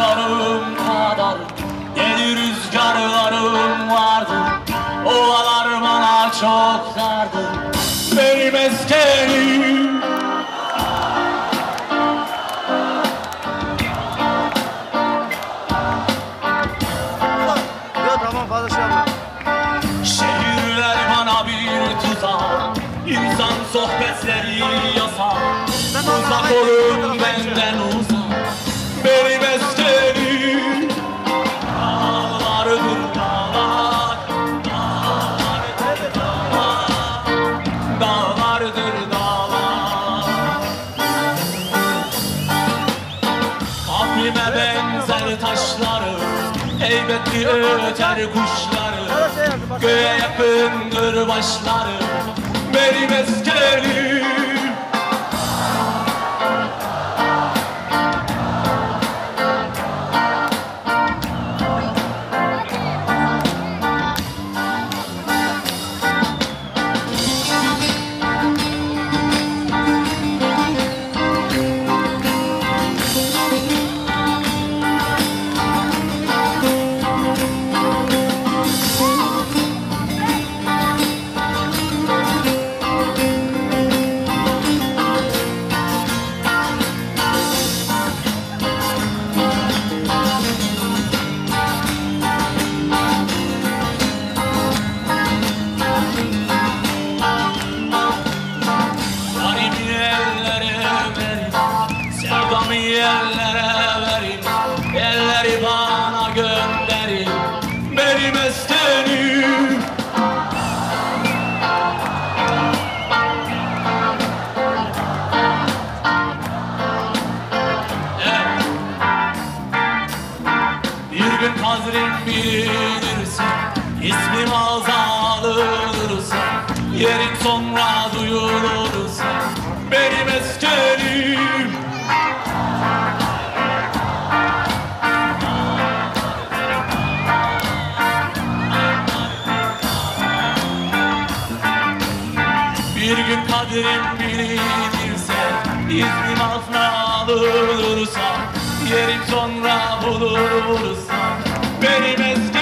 başlarım kadar Deli rüzgarlarım vardı. Ovalar bana çok dardı Benim eskenim Şehirler bana bir tuzak İnsan sohbetleri yasak Uzak olun benden. Heybetli öter kuşları. Göğe yakındır başları Benim eskerim Sevdamı ellere verin Elleri bana gönderin. Benim estenim. Bir gün kadrin bilirsin İsmim ağza alınırsa Yerin sonra duyulursa Benim eskerim Bir gün kadrim bilinirse İsmim affına alınırsa Yerim sonra bulursa Benim eski